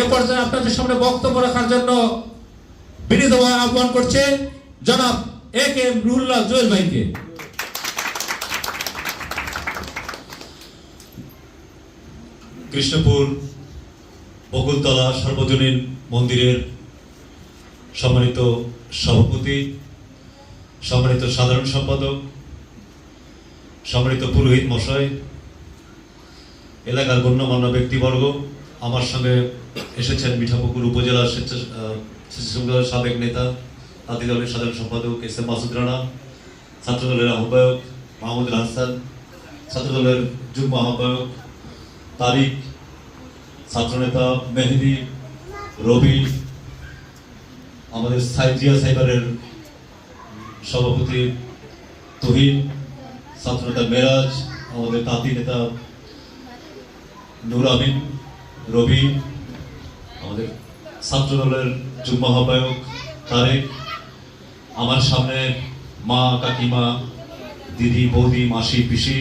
এ পর্যায়ে আপনাদের সামনে বক্তব্য রাখার জন্য বিনীতভাবে আহ্বান করছে জনাব এ কে রুহুল্লাহ জুয়েল ভাইকে। কৃষ্ণপুর বকুলতলা সর্বজনীন মন্দিরের সম্মানিত সভাপতি, সম্মানিত সাধারণ সম্পাদক, সম্মানিত পুরোহিত মশাই, এলাকার গণ্যমান্য ব্যক্তিবর্গ আমার সঙ্গে এসেছেন মিঠাপুকুর উপজেলার স্বেচ্ছা আহ, সাবেক নেতা তাঁতি দলের সাধারণ সম্পাদক এস এম মাসুদ রানা ছাত্রদলের আহ্বায়ক মাহমুদ হাসান ছাত্রদলের যুগ্ম আহ্বায়ক তারিক ছাত্রনেতা মেহেদি রবি আমাদের সাইজিয়া সাইবারের সভাপতি তুহিন ছাত্রনেতা মেরাজ আমাদের তাঁতি নেতা নুর আমিন রবি, আমাদের ছাত্রদলের যুগ্ম আহ্বায়ক তারেক, আমার সামনে মা, কাকিমা, দিদি, বৌদি, মাসি, পিসি,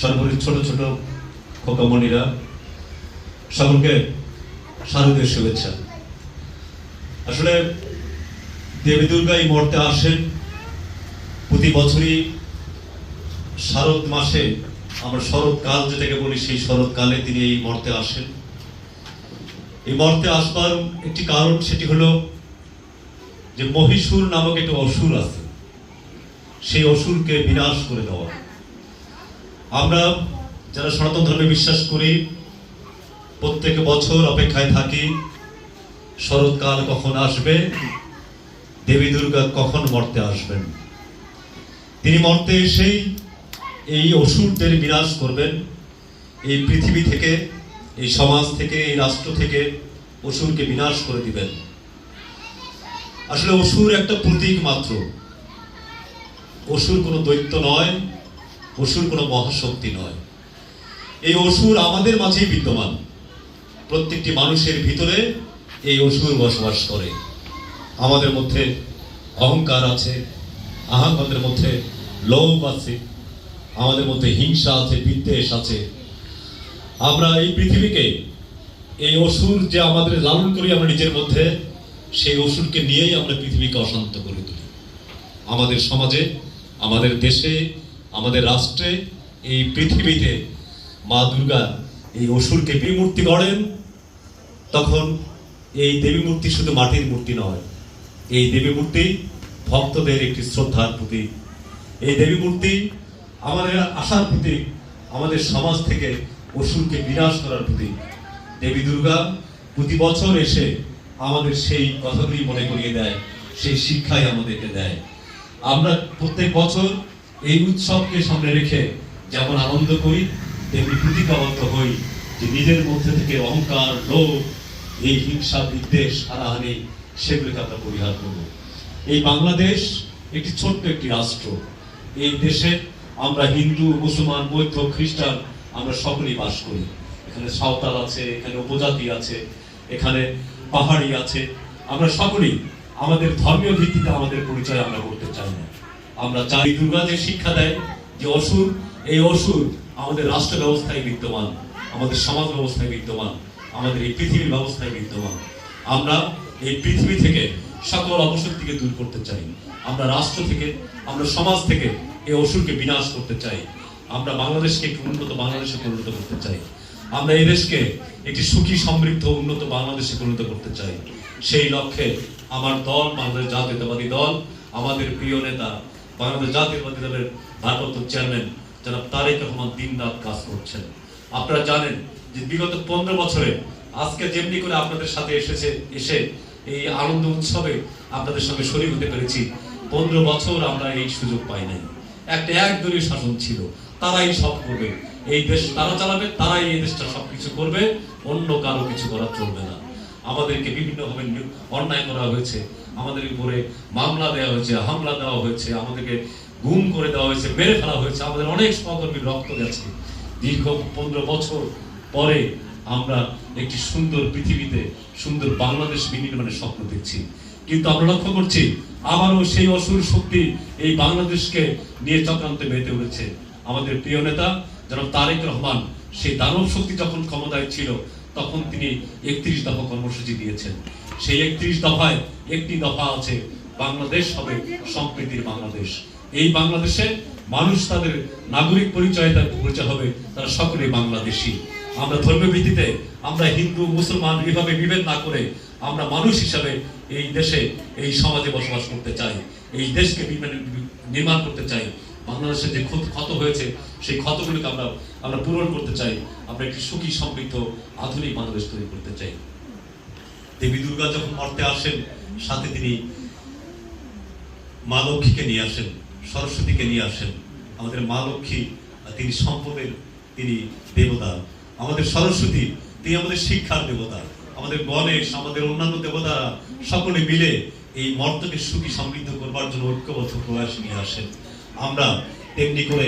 সর্বোপরি ছোট ছোট খোকামণিরা, সকলকে শারদীয় শুভেচ্ছা। আসলে দেবী দুর্গা এই মুহূর্তে আসেন। প্রতি বছরই শারদ মাসে, আমরা শরৎকাল যেটাকে বলি, সেই শরৎকালে তিনি এই মর্তে আসেন। এই মর্তে আসবার একটি কারণ সেটি হলো যে মহীশূর নামক একটি অসুর আছে। সেই অসুরকে বিনাশ করে দেওয়া। আমরা যারা সনাতন ধর্মে বিশ্বাস করি, প্রত্যেক বছর অপেক্ষায় থাকি, শরৎকাল কখন আসবে, দেবী দুর্গা কখন মর্তে আসবেন। তিনি মর্তে এসেই এই অসুরদের বিনাশ করবেন। এই পৃথিবী থেকে এই সমাজ থেকে, এই রাষ্ট্র থেকে অসুরকে বিনাশ করে দিবেন। আসলে অসুর একটা প্রতীক মাত্র। অসুর কোনো দৈত্য নয়, অসুর কোনো মহাশক্তি নয়। এই অসুর আমাদের মাঝেই বিদ্যমান। প্রত্যেকটি মানুষের ভিতরে এই অসুর বসবাস করে। আমাদের মধ্যে অহংকার আছে, আমাদের মধ্যে লোভ আছে, আমাদের মধ্যে হিংসা আছে, বিদ্বেষ আছে। আমরা এই পৃথিবীকে, এই অসুর যে আমাদের লালন করি আমরা নিজের মধ্যে, সেই অসুরকে নিয়েই আমরা পৃথিবীকে অশান্ত করে তুলি। আমাদের সমাজে, আমাদের দেশে, আমাদের রাষ্ট্রে এই পৃথিবীতে মা দুর্গা এই অসুরকে বিমূর্তি গড়েন, তখন এই দেবী মূর্তি শুধু মাটির মূর্তি নয়, এই দেবী মূর্তি ভক্তদের একটি শ্রদ্ধার প্রতীক। এই দেবী মূর্তি আমাদের আশার প্রতীক, আমাদের সমাজ থেকে অসুরকে বিনাশ করার প্রতীক দেবী দুর্গা প্রতি বছর এসে আমাদের সেই কথাগুলি মনে করিয়ে দেয়, সেই শিক্ষাই আমাদেরকে দেয়। আমরা প্রত্যেক বছর এই উৎসবকে সামনে রেখে যেমন আনন্দ করি, তেমনি প্রতিজ্ঞাবদ্ধ হই যে নিজের মধ্যে থেকে অহংকার, লোভ, এই হিংসা, বিদ্বেষ, হানাহানি সেগুলিকে আমরা পরিহার করব। এই বাংলাদেশ একটি ছোট্ট একটি রাষ্ট্র। এই দেশে আমরা হিন্দু, মুসলমান, বৌদ্ধ, খ্রিস্টান আমরা সকলেই বাস করি। এখানে সাঁওতাল আছে, এখানে উপজাতি আছে, এখানে পাহাড়ি আছে। আমরা সকলেই আমাদের ধর্মীয় ভিত্তিতে আমাদের পরিচয় আমরা করতে চাই না। আমরা চাই দুর্গা যে শিক্ষা দেয় যে অসুর, এই অসুর আমাদের রাষ্ট্র ব্যবস্থায় বিদ্যমান, আমাদের সমাজ ব্যবস্থায় বিদ্যমান, আমাদের এই পৃথিবীর ব্যবস্থায় বিদ্যমান। আমরা এই পৃথিবী থেকে সকল অপশক্তিকে দূর করতে চাই। আমরা রাষ্ট্র থেকে, আমরা সমাজ থেকে এই অসুরকে বিনাশ করতে চাই। আমরা বাংলাদেশকে একটি উন্নত বাংলাদেশে পরিণত করতে চাই। আমরা এই দেশকে একটি সুখী, সমৃদ্ধ, উন্নত বাংলাদেশে পরিণত করতে চাই। সেই লক্ষ্যে আমার দল, বাংলাদেশ জাতীয়তাবাদী দল, আমাদের প্রিয় নেতা, বাংলাদেশ জাতীয়তাবাদী দলের ভারপ্রাপ্ত চেয়ারম্যান জনাব তারেক রহমান দিন রাত কাজ করছেন। আপনারা জানেন যে বিগত পনেরো বছরে আজকে যেমনি করে আপনাদের সাথে এসেছে, এসে এই আনন্দ উৎসবে আপনাদের সঙ্গে শরীর হতে পেরেছি, পনেরো বছর আমরা এই সুযোগ পাই নাই। একটা একদলীয় শাসন ছিল। তারাই সব করবে। এই দেশ তারা চালাবে, তারাই এই দেশটা সবকিছু করবে, অন্য কারও কিছু করা চলবে না। আমাদেরকে বিভিন্নভাবে অন্যায় করা হয়েছে। আমাদের উপরে মামলা দেওয়া হয়েছে, হামলা দেওয়া হয়েছে, আমাদেরকে গুম করে দেওয়া হয়েছে, মেরে ফেলা হয়েছে। আমাদের অনেক সহকর্মীর রক্ত গেছে। দীর্ঘ পনেরো বছর পরে আমরা একটি সুন্দর পৃথিবীতে, সুন্দর বাংলাদেশ বিনির্মাণের স্বপ্ন দেখছি। কিন্তু আমরা লক্ষ্য করছি, আবারও সেই অসুর শক্তি এই বাংলাদেশকে নিয়ে চক্রান্তে মেতে উঠেছে। আমাদের প্রিয় নেতা যেন তারেক রহমান, সেই দানব শক্তি যখন ক্ষমতায় ছিল, তখন তিনি একত্রিশ দফা কর্মসূচি দিয়েছেন। সেই একত্রিশ দফায় একটি দফা আছে, বাংলাদেশ হবে সম্প্রীতির বাংলাদেশ। এই বাংলাদেশে মানুষ তাদের নাগরিক পরিচয় তার পরিচয় হবে, তারা সকলে বাংলাদেশী। আমরা ধর্মীয় ভিত্তিতে আমরা হিন্দু, মুসলমান এভাবে বিভেদ না করে আমরা মানুষ হিসাবে এই দেশে, এই সমাজে বসবাস করতে চাই। এই দেশকে নির্মাণ করতে চাই। বাংলাদেশের যে ক্ষত ক্ষত হয়েছে, সেই ক্ষতগুলিকে আমরা আমরা পূরণ করতে চাই। আমরা একটি সুখী, সমৃদ্ধ, আধুনিক বাংলাদেশ তৈরি করতে চাই। দেবী দুর্গা যখন মর্তে আসেন, সাথে তিনি মা লক্ষ্মীকে নিয়ে আসেন, সরস্বতীকে নিয়ে আসেন। আমাদের মা লক্ষ্মী তিনি সম্পদের তিনি দেবতা। আমাদের সরস্বতী, তিনি আমাদের শিক্ষার দেবতা। আমাদের গণেশ, আমাদের অন্যান্য দেবতা, সকলে মিলে এই মর্তকে সুখী, সমৃদ্ধ করবার জন্য ঐক্যবদ্ধ প্রয়াস নিয়ে আসেন। আমরা তেমনি করে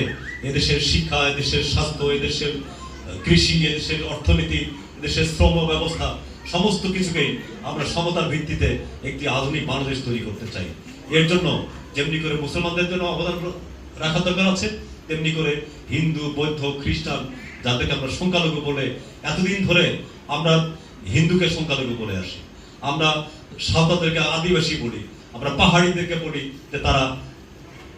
এদেশের শিক্ষা, এদেশের স্বাস্থ্য, এদেশের কৃষি, এদেশের অর্থনীতি, এদেশের শ্রম ব্যবস্থা, সমস্ত কিছুকেই আমরা সমতার ভিত্তিতে একটি আধুনিক বাংলাদেশ তৈরি করতে চাই। এর জন্য যেমনি করে মুসলমানদের জন্য অবদান রাখা দরকার আছে, তেমনি করে হিন্দু, বৌদ্ধ, খ্রিস্টান, যাদেরকে আমরা সংখ্যালঘু বলে এতদিন ধরে আমরা হিন্দুকে সংখ্যালঘু বলে আসি। আমরা সাঁওতালদেরকে আদিবাসী বলি, আমরা পাহাড়িদেরকে বলি যে তারা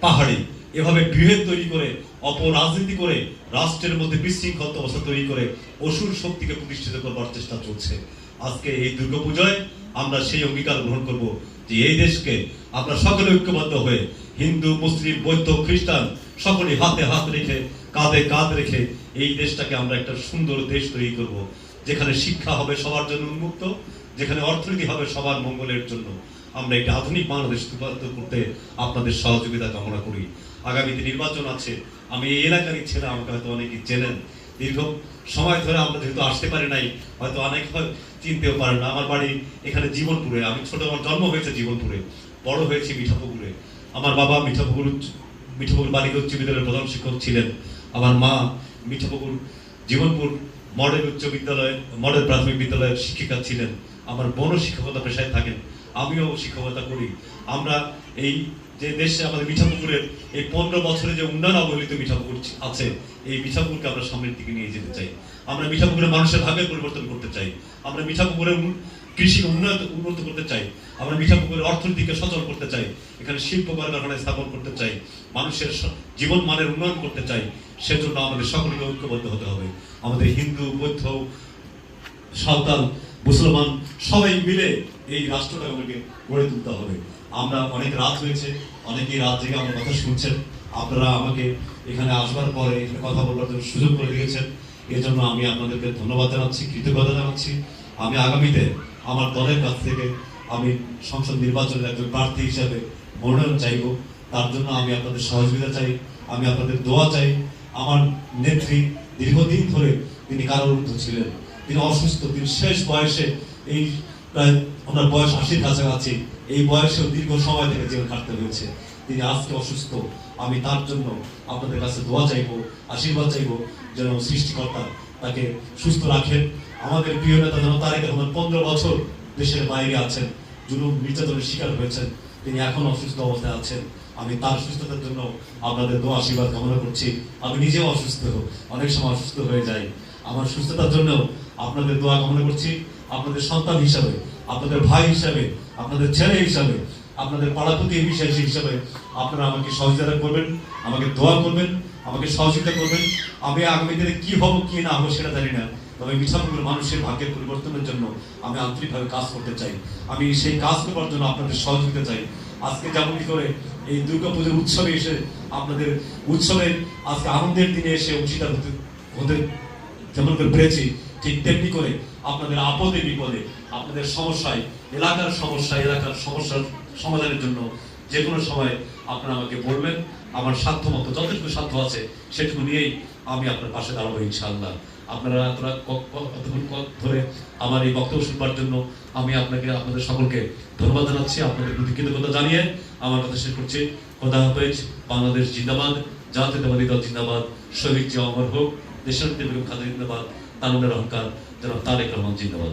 পাহাড়ি। এভাবে বিভেদ তৈরি করে অপরাজনীতি করে, রাষ্ট্রের মধ্যে বিশৃঙ্খল অবস্থা তৈরি করে, অসুর শক্তিকে প্রতিষ্ঠিত করবার চেষ্টা চলছে। আজকে এই দুর্গাপূজায় আমরা সেই অঙ্গীকার গ্রহণ করব যে এই দেশকে আমরা সকলে ঐক্যবদ্ধ হয়ে হিন্দু, মুসলিম, বৌদ্ধ, খ্রিস্টান সকলে হাতে হাত রেখে, কাঁধে কাঁধ রেখে এই দেশটাকে আমরা একটা সুন্দর দেশ তৈরি করব, যেখানে শিক্ষা হবে সবার জন্য উন্মুক্ত, যেখানে অর্থনীতি হবে সবার মঙ্গলের জন্য। আমরা একটি আধুনিক বাংলাদেশ করতে আপনাদের সহযোগিতা কামনা করি। আগামীতে নির্বাচন আছে, আমি এই এলাকারই ছেলে, আমাকে হয়তো অনেকেই চেনেন। দীর্ঘ সময় ধরে আমরা যেহেতু আসতে পারি নাই, হয়তো অনেক চিনতেও পারেন না। আমার বাড়ি এখানে জীবনপুরে। আমি ছোট, আমার জন্ম হয়েছে জীবনপুরে। বড় হয়েছি মিঠাপুকুরে। আমার বাবা মিঠাপুকুর মিঠাপুকুর বালিকা উচ্চ বিদ্যালয়ের প্রধান শিক্ষক ছিলেন। আমার মা মিঠাপুকুর জীবনপুর মডেল উচ্চ বিদ্যালয় মডেল প্রাথমিক বিদ্যালয়ের শিক্ষিকা ছিলেন। আমার বোনও শিক্ষকতা পেশায় থাকেন। আমিও শিক্ষকতা করি। আমরা এই যে দেশে আমাদের মিঠাপুকুরের এই পনেরো বছরে যে উন্নয়ন অবহেলিত মিঠাপুকুর আছে, এই মিঠাপুকুরকে আমরা সামনের দিকে নিয়ে যেতে চাই। আমরা মিঠাপুকুরের মানুষের ভাবের পরিবর্তন করতে চাই। আমরা মিঠাপুকুরের কৃষি উন্নত উন্নত করতে চাই। আমরা মিঠাপুকুরের অর্থনীতিকে সচল করতে চাই। এখানে শিল্প কলকারখানা স্থাপন করতে চাই। মানুষের জীবন মানের উন্নয়ন করতে চাই। সেজন্য আমাদের সকলকে ঐক্যবদ্ধ হতে হবে। আমাদের হিন্দু, বৌদ্ধ, সাঁওতাল, মুসলমান সবাই মিলে এই রাষ্ট্রটা আমাদেরকে গড়ে তুলতে হবে। আমরা অনেক রাত হয়েছে, অনেকেই রাত জেগে আমার কথা শুনছেন। আপনারা আমাকে এখানে আসবার পরে এখানে কথা বলবার জন্য সুযোগ করে দিয়েছেন। এর জন্য আমি আপনাদেরকে ধন্যবাদ জানাচ্ছি, কৃতজ্ঞতা জানাচ্ছি। আমি আগামীতে আমার দলের কাছ থেকে আমি সংসদ নির্বাচনের একজন প্রার্থী হিসাবে মনোনয়ন চাইব। তার জন্য আমি আপনাদের সহযোগিতা চাই, আমি আপনাদের দোয়া চাই। আমার নেত্রী দীর্ঘদিন ধরে তিনি কারারুদ্ধ ছিলেন তিনি অসুস্থ, তিনি শেষ বয়সে এই প্রায় ওনার বয়স আশির কাছাকাছি। এই বয়সেও দীর্ঘ সময় থেকে জীবন কাটতে হয়েছে। তিনি আজকে অসুস্থ। আমি তার জন্য আপনাদের কাছে দোয়া চাইব, আশীর্বাদ চাইব, যেন সৃষ্টিকর্তা তাকে সুস্থ রাখেন। আমাদের প্রিয় নেতা যেন তারেক রহমান পনেরো বছর দেশের বাইরে আছেন, জুলুম নির্যাতনের শিকার হয়েছেন। তিনি এখন অসুস্থ অবস্থায় আছেন। আমি তার সুস্থতার জন্য আপনাদের দোয়া, আশীর্বাদ কামনা করছি। আমি নিজেও অসুস্থ। অনেক সময় অসুস্থ হয়ে যাই। আমার সুস্থতার জন্য আপনাদের দোয়া কামনা করছি। আপনাদের সন্তান হিসাবে, আপনাদের ভাই হিসাবে আপনাদের ছেলে হিসাবে, আপনাদের পাড়া প্রতিবেশী হিসাবে আপনারা আমাকে সহযোগিতা করবেন, আমাকে দোয়া করবেন, আমাকে সহযোগিতা করবেন। আমি আগামী দিনে কি হব, কি না হব সেটা জানি না। তবে মিঠাপুকুর মানুষের ভাগ্যের পরিবর্তনের জন্য আমি আন্তরিকভাবে কাজ করতে চাই। আমি সেই কাজ করবার জন্য আপনাদের সহযোগিতা চাই। আজকে যেমন করে এই দুর্গাপুজোর উৎসবে এসে আপনাদের উৎসবের আজকে আনন্দের দিনে এসে অংশীদার হতে হতে যেমন করে পেরেছি, ঠিক তেমনি করে আপনাদের আপদে বিপদে, আপনাদের সমস্যায়, এলাকার সমস্যা এলাকার সমস্যার সমাধানের জন্য যে কোনো সময় আপনারা আমাকে বলবেন। আমার সাধ্য মতো যতটুকু সাধ্য আছে, সেটুকু নিয়েই আমি আপনার পাশে দাঁড়াবো ইনশাআল্লাহ। আপনারা ক- কতক্ষণ ধরে আমার এই বক্তব্য শুনবার জন্য আমি আপনাকে, আপনাদের সকলকে ধন্যবাদ জানাচ্ছি। আপনাদের প্রতি কৃতজ্ঞতা জানিয়ে আমার কথা শেষ করছি। খোদা হাফেজ, বাংলাদেশ জিন্দাবাদ, জাতীয়তাবাদী দল জিন্দাবাদ, শহীদ জিয়া অমর হোক দেশের বেগম জিন্দাবাদ তারুণের অহংকার যেন তারেক রহমান জিন্দাবাদ